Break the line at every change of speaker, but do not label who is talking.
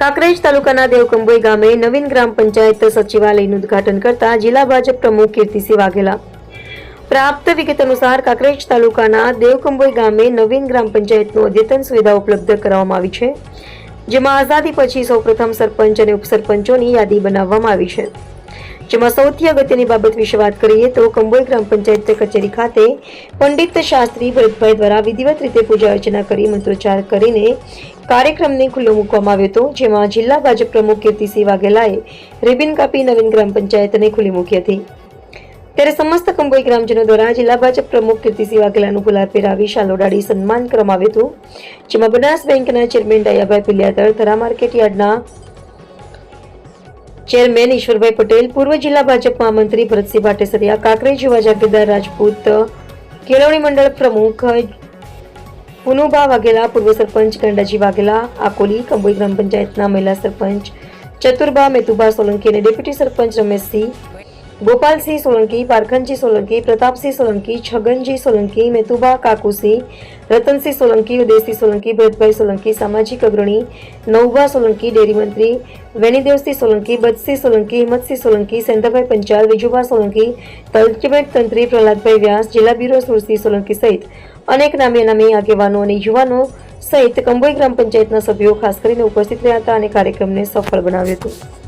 કાંકરેજ તાલુકાના દેવકંબોઈ ગામે નવીન ગ્રામ પંચાયત સચિવાલયનું ઉદઘાટન કરતા જિલ્લા ભાજપ પ્રમુખ કીર્તિસિંહ વાઘેલા. પ્રાપ્ત વિગત અનુસાર કાંકરેજ તાલુકાના દેવકંબોઈ ગામે નવીન ગ્રામ પંચાયતનું અદ્યતન સુવિધા ઉપલબ્ધ કરાવવામાં આવી છે, જેમાં આઝાદી પછી સૌપ્રથમ સરપંચ અને ઉપસરપંચોની યાદી બનાવવામાં આવી છે. જેમાં સૌથી અગત્યની બાબત વિશે વાત કરીએ તો કંબોઈ ગ્રામ પંચાયત કચેરી ખાતે પંડિત શાસ્ત્રી ભરતભાઈ દ્વારા વિધિવત રીતે પૂજા અર્ચના કરી મંત્રોચ્ચાર કરીને કાર્યક્રમને ખુલ્લો મૂકવામાં આવ્યો હતો, જેમાં જિલ્લા ભાજપ પ્રમુખ કીર્તિસિંહ વાઘેલાએ રિબિન કાપી નવીન ગ્રામ પંચાયતને ખુલ્લી મૂકી હતી. ત્યારે સમસ્ત કંબોઈ ગ્રામજનો દ્વારા જિલ્લા ભાજપ પ્રમુખ કીર્તિસિંહ વાઘેલાનું ગુલાલ પહેરાવી શાલ ઓઢાડી સન્માન કરવામાં આવ્યું હતું, જેમાં બનાસ બેંકના ચેરમેન ડાયાભાઈ પિલિયાતર થરા માર્કેટ યાર્ડના ચેરમેન ઈશ્વરભાઈ પટેલ, પૂર્વ જિલ્લા ભાજપ મહામંત્રી ભરતસિંહ ભાટેસરિયા કાંકરેજ યુવા જાગીરદાર રાજપૂત, કેળવણી મંડળ પ્રમુખ પુનુભા વાઘેલા, પૂર્વ સરપંચ ગંડાજી વાઘેલા, આકોલી કંબોઈ ગ્રામ પંચાયતના મહિલા સરપંચ ચતુરબા મેતુભા સોલંકી અને ડેપ્યુટી સરપંચ રમેશસિંહ ગોપાલસિંહ સોલંકી પારખનજી સોલંકી પ્રતાપસિંહ સોલંકી છગનજી સોલંકી મેતુબા કાકુસિંહ રતનસિંહ સોલંકી ઉદયસિંહ સોલંકી ભરતભાઈ સોલંકી સામાજિક અગ્રણી નવભા સોલંકી ડેરી મંત્રી વેણીદેવસિંહ સોલંકી બદસિંહ સોલંકી હિંમતસિંહ સોલંકી સેન્દ્રભાઈ પંચાલ વિજુભા સોલંકી તલચમેટ તંત્રી પ્રહલાદભાઈ વ્યાસ જિલ્લા બ્યુરો સુરસિંહ સોલંકી સહિત અનેક નામી નામી આગેવાનો અને યુવાનો સહિત કંબોઈ ગ્રામ પંચાયતના સભ્યો ખાસ કરીને ઉપસ્થિત રહ્યા હતા અને કાર્યક્રમને સફળ બનાવ્યો હતો.